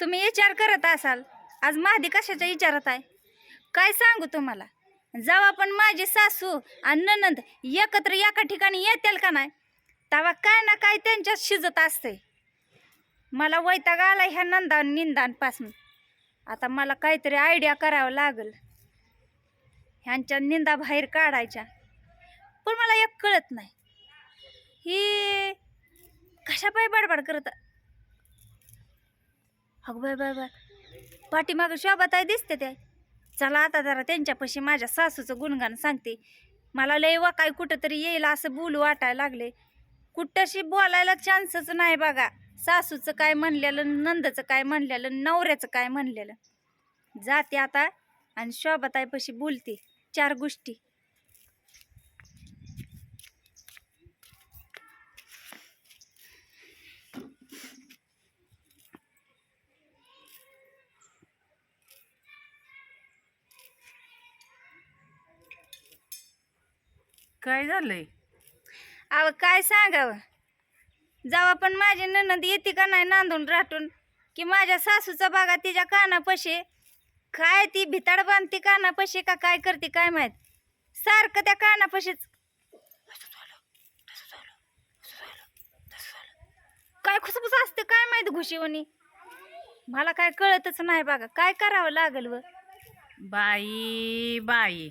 तुम्ही विचार करत असाल. आज महादी कशाच्या विचारात आहे? काय सांगू तुम्हाला? जेव्हा पण माझी सासू आणि ननंद एकत्र एका ठिकाणी येतील का नाही? तेव्हा काय ना काय त्यांच्यात शिजत असते. मला वैताग आला ह्या नंदा निंदांपासून आता मला काहीतरी आयडिया करावं लागल. ह्यांच्या निंदा बाहेर काढायच्या. पण मला एक कळत नाही. ही कशा पाय बडबड करत अगं बाय बाय बाय पाठीमागं शोभाताई दिसते ते. चला आता जरा त्यांच्यापाशी माझ्या सासूचं गुणगान सांगते. मला लय वा काय कुठं तरी येईल असं बोलू वाटायला लागले. कुठंशी बोलायला चान्सच नाही बघा. सासूचं काय म्हणलेलं नंदचं काय म्हणलेलं नवऱ्याचं काय म्हणलेलं. जाते आता आणि शोभाताईपाशी बोलते. चार गोष्टी. काय झालंय? अव काय सांगावं? जेव्हा पण माझी ननंद येते का नाही नांदून राहतून की माझ्या सासूचा बागा तिच्या कानापाशी काय ती भिताड बांधते कानापाशी का काय करते काय माहीत? सारखं त्या कानापाशीच. काय खुसफुस असते काय माहीत घुशीवणी? मला काय कळतच नाही बघा काय करावं लागल व? बाई बाई.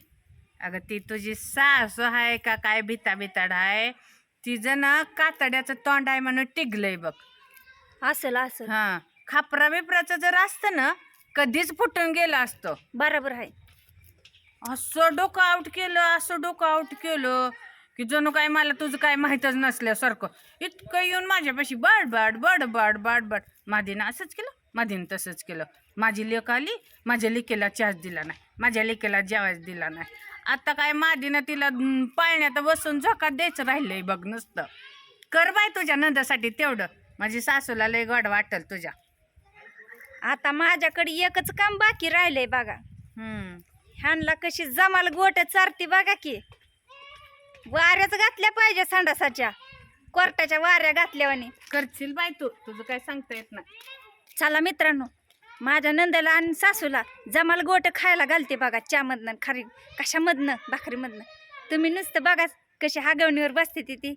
अगं ती तुझी सासू आहे का काय भिता बिताड आहे तिचं ना कातड्याचं तोंड आहे म्हणून टिगलंय बघ. असल असल. हा. खापरा बिपराचं जर असतं ना कधीच फुटून गेलं असतं. बरोबर आहे. असं डोकं आउट केलं असं डोकं आउट केलं की जणू काय मला तुझं काय माहीतच नसल्यासारखं. इतकं येऊन माझ्यापाशी बडबड बडबड बडबड. मादीनं असंच केलं. मादीनं तसंच केलं. माझी लेक आली माझ्या लेकीला चहाच दिला नाही माझ्या लेकीला जेवायच दिला नाही. आता काय मादीनं तिला पाळण्यात बसून झोकात द्यायचं राहिलंय बघ नुसतं. कर बाय तुझ्या नंदासाठी तेवढं. माझी सासूला लय गोड वाटल तुझ्या. आता माझ्याकडे एकच काम बाकी राहिलंय बघा. हम्म. ह्यांना कशी जमाल गोट चारती बघा की. वाऱ्याच घातल्या पाहिजे संडासाच्या. कोर्टाच्या वाऱ्या घातल्यावानी करशील बाय तू. तुझं काय सांगता येत नाही. चला मित्रांनो माझ्या नंदाला आणि सासूला जमाल गोट खायला घालते बघा चहामधनं खारी कशामधनं? भाकरीमधनं. तुम्ही नुसतं बघा कशी हागवणीवर बसते ती ती.